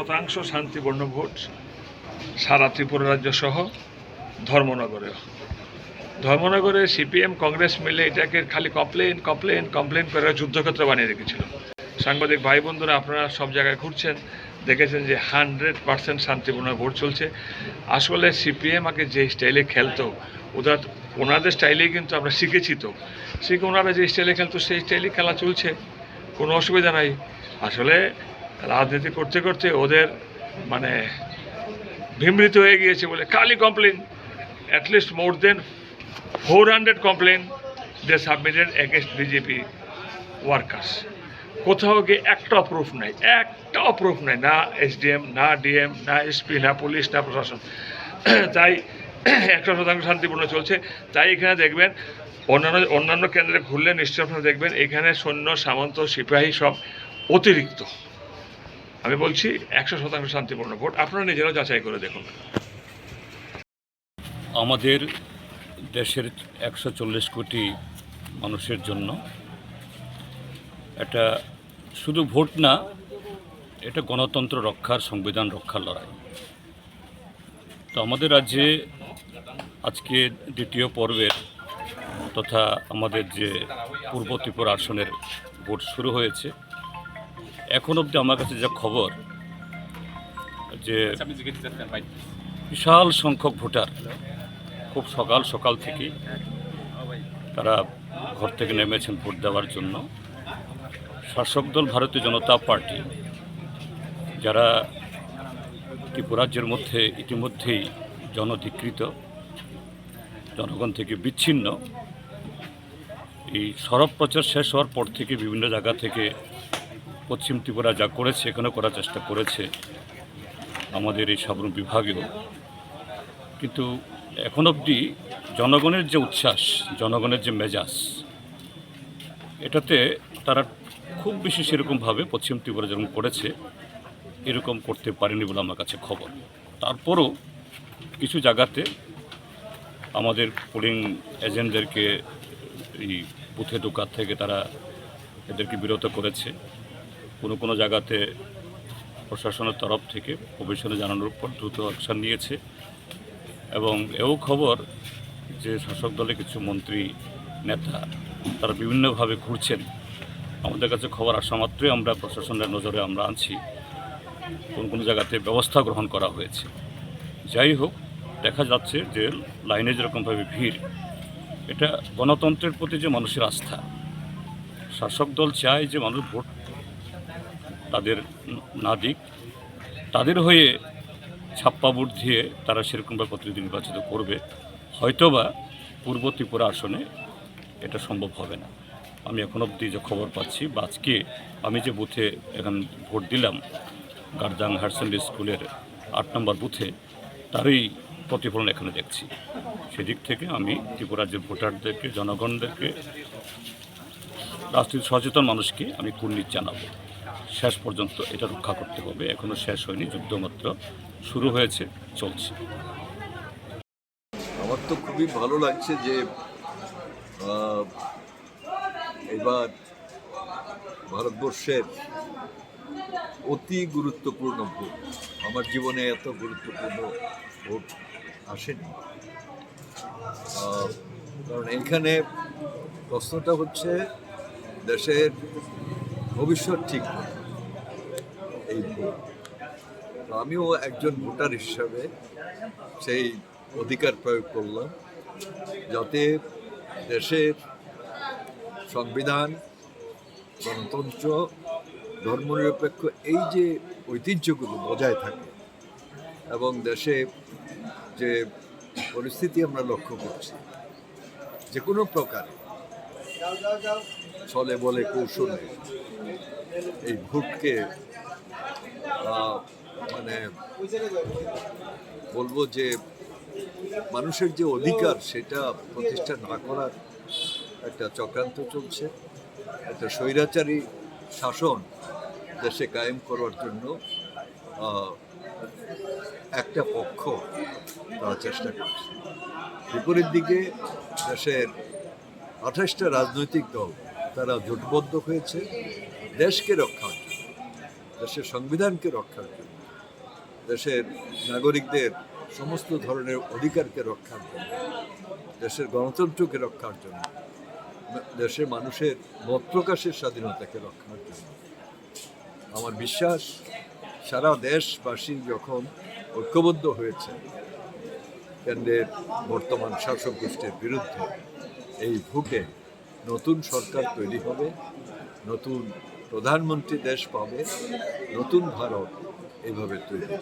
শতাংশ শান্তিপূর্ণ ভোট সারা ত্রিপুরা রাজ্য সহ ধর্মনগরেও। ধর্মনগরে সিপিএম, কংগ্রেস মিলে এটাকে খালি কমপ্লেন কমপ্লেন কমপ্লেন করে যুদ্ধক্ষেত্র বানিয়ে রেখেছিল। সাংবাদিক ভাই বন্ধুরা, আপনারা সব জায়গায় ঘুরছেন, দেখেছেন যে হান্ড্রেড পার্সেন্ট শান্তিপূর্ণ ভোট চলছে। আসলে সিপিএম আগে যে স্টাইলে খেলতো ওদের ওনাদের স্টাইলেই কিন্তু আমরা শিখেছি তো। শিখে ওনারা যে স্টাইলে খেলতো, সেই স্টাইলে খেলা চলছে, কোনো অসুবিধা নাই। আসলে রাজনীতি করতে করতে ওদের মানে বিমৃত হয়ে গিয়েছে বলে কালি complain at least more than four hundred complain they submitted against BJP workers কোথাও গিয়ে একটাও প্রুফ নাই একটাও প্রুফ নাই, না এসডিএম না ডিএম না এসপি না পুলিশ না প্রশাসন। তাই একশো শতাংশ শান্তিপূর্ণ চলছে। তাই এখানে দেখবেন, অন্যান্য অন্যান্য কেন্দ্রে ঘুরলে নিশ্চয় আপনারা দেখবেন, এখানে সৈন্য, সামন্ত, সিপাহী সব অতিরিক্ত। আমি বলছি একশো শতাংশ শান্তিপূর্ণ ভোট। আপনারা নিজেরাও যাচাই করে দেখুন। আমাদের দেশের একশো চল্লিশ কোটি মানুষের জন্য এটা শুধু ভোট না, এটা গণতন্ত্র রক্ষার, সংবিধান রক্ষার লড়াই। তো আমাদের রাজ্যে আজকে দ্বিতীয় পর্বের তথা আমাদের যে পূর্ব ত্রিপুরা আসনের ভোট শুরু হয়েছে। এখন অবধি আমার কাছে যা খবর যে বিশাল সংখ্যক ভোটার খুব সকাল সকাল থেকেই তারা ঘর থেকে নেমেছেন ভোট দেওয়ার জন্য। শাসক দল ভারতীয় জনতা পার্টি যারা ত্রিপুরাজ্যের মধ্যে ইতিমধ্যেই জনধিকৃত জনগণ থেকে বিচ্ছিন্ন এই সরব প্রচার শেষ হওয়ার পর থেকে বিভিন্ন জায়গা থেকে পশ্চিম ত্রিপুরা যা করেছে এখানেও করার চেষ্টা করেছে আমাদের এই সাবরুম বিভাগেও। কিন্তু এখন অবধি জনগণের যে উচ্ছ্বাস, জনগণের যে মেজাজ, এটাতে তারা খুব বেশি সেরকমভাবে পশ্চিম ত্রিপুরা যেরকম করেছে, এরকম করতে পারেনি বলে আমার কাছে খবর। তারপরও কিছু জায়গাতে আমাদের পোলিং এজেন্টদেরকে এই বুথে দোকান থেকে তারা এদেরকে বিরত করেছে। কোনো কোনো জায়গাতে প্রশাসনের তরফ থেকে কমিশনে জানানোর পর দ্রুত অ্যাকশন নিয়েছে। এবং এও খবর যে শাসক দলের কিছু মন্ত্রী, নেতা, তারা বিভিন্নভাবে ঘুরছেন। আমাদের কাছে খবর আসা মাত্রই আমরা প্রশাসনের নজরে আমরা আনছি। কোন কোন জায়গাতে ব্যবস্থা গ্রহণ করা হয়েছে। যাই হোক, দেখা যাচ্ছে যে লাইনে যেরকমভাবে ভিড়, এটা গণতন্ত্রের প্রতি যে মানুষের আস্থা, শাসক দল চায় যে মানুষ ভোট তাদের না দিক তাদের হয়ে ছাপ্পা ভোট দিয়ে তারা সেরকমভাবে প্রতিনিধি নির্বাচিত করবে। হয়তোবা পূর্ব ত্রিপুরা আসনে এটা সম্ভব হবে না। আমি এখন অবধি যে খবর পাচ্ছি বা আজকে আমি যে বুথে এখন ভোট দিলাম গার্জাং হায়ার সেকেন্ডারি স্কুলের আট নম্বর বুথে, তারই প্রতিফলন এখানে দেখছি। সেদিক থেকে আমি ত্রিপুরার যে ভোটারদেরকে, জনগণদেরকে রাজনীতি সচেতন মানুষকে আমি কুর্নিশ জানাব। শেষ পর্যন্ত এটা রক্ষা করতে হবে। এখনও শেষ হয়নি, যুদ্ধ মাত্র শুরু হয়েছে, চলছে। আমার তো খুবই ভালো লাগছে যে এবার ভারতবর্ষের অতি গুরুত্বপূর্ণ ভোট, আমার জীবনে এত গুরুত্বপূর্ণ ভোট আসেনি। কারণ এখানে প্রশ্নটা হচ্ছে, দেশের ভবিষ্যৎ ঠিক করা। আমিও একজন ভোটার হিসাবে সেই অধিকার প্রয়োগ করলাম, যাতে দেশের সংবিধান, গণতন্ত্র, ধর্মনিরপেক্ষ এই যে ঐতিহ্যগুলো বজায় থাকে এবং দেশে যে পরিস্থিতি আমরা লক্ষ্য করছি, যে কোনো প্রকারে ছলে বলে কৌশলে এই ভোটকে মানে বলব যে মানুষের যে অধিকার সেটা প্রতিষ্ঠা না করার একটা চক্রান্ত চলছে। একটা স্বৈরাচারী শাসন দেশে কায়েম করার জন্য একটা পক্ষ তারা চেষ্টা করছে। বিপরীত দিকে দেশের আঠাশটা রাজনৈতিক দল তারা জোটবদ্ধ হয়েছে। দেশকে রক্ষা দেশের সংবিধানকে রক্ষার জন্য, দেশের নাগরিকদের সমস্ত ধরনের অধিকারকে রক্ষার জন্য, দেশের গণতন্ত্রকে রক্ষার জন্য, দেশের মানুষের মত প্রকাশের স্বাধীনতাকে রক্ষার জন্য। আমার বিশ্বাস, সারা দেশবাসী যখন ঐক্যবদ্ধ হয়েছে, কেন্দ্রের বর্তমান শাসক গোষ্ঠীর বিরুদ্ধে, এই ভুকে নতুন সরকার তৈরি হবে, নতুন প্রধানমন্ত্রী দেশ পাবে নতুন ভারত এভাবে তৈরি।